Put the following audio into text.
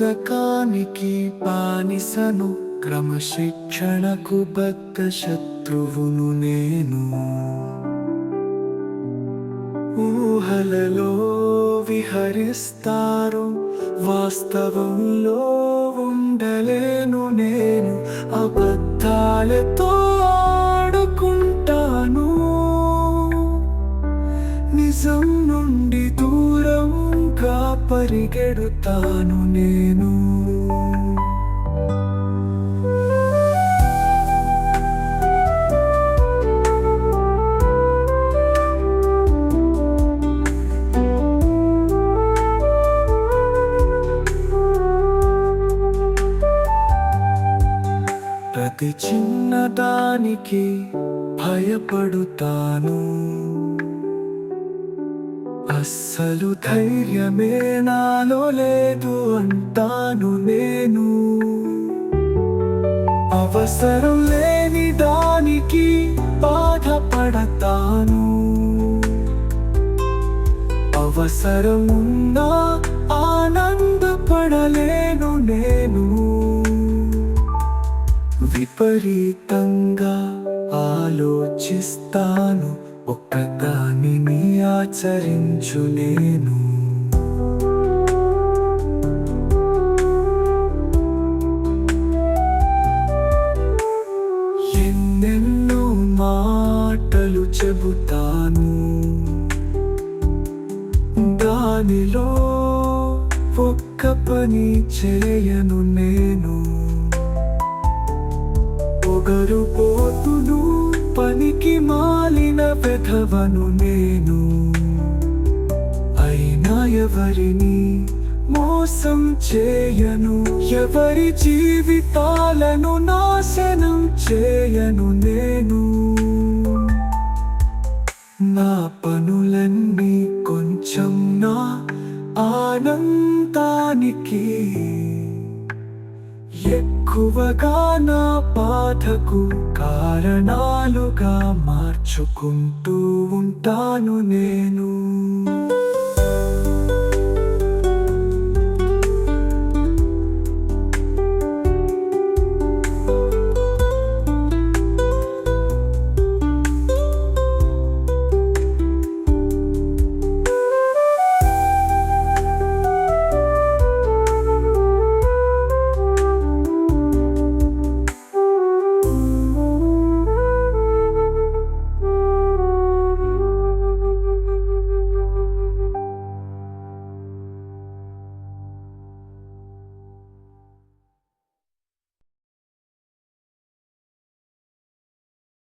బద్ధకానికి పానిసను క్రమశిక్షణకు బద్ద శత్రువును నేను. ఊహలలో విహరిస్తారు వాస్తవంలో ఉండలేను నేను. అబద్ధాలతో పరిగెడుతాను నేను. ప్రతి చిన్నదానికి భయపడుతాను. అస్సలు ధైర్యమే నాలో లేదు అంటాను నేను. అవసరం లేని దానికి బాధపడతాను. అవసరం ఉన్నా ఆనందపడలేను నేను. విపరీతంగా ఆలోచిస్తాను. ఒక్కదానిని ఆచరించు నేను. ఎన్నెన్నో మాటలు చెబుతాను. దానిలో ఒక్క పని చేయను నేను. పొగరు పోతును పనికి వెధవను నేను. అయినా ఎవరిని మోసం చేయను. ఎవరి జీవితాలను నాశనం చేయను నేను. నా పనులన్నీ కొంచెం నా ఆనందానికి. ఎక్కువగా నా బాధకు కారణాలుగా మార్చుకుంటూ ఉంటాను నేను.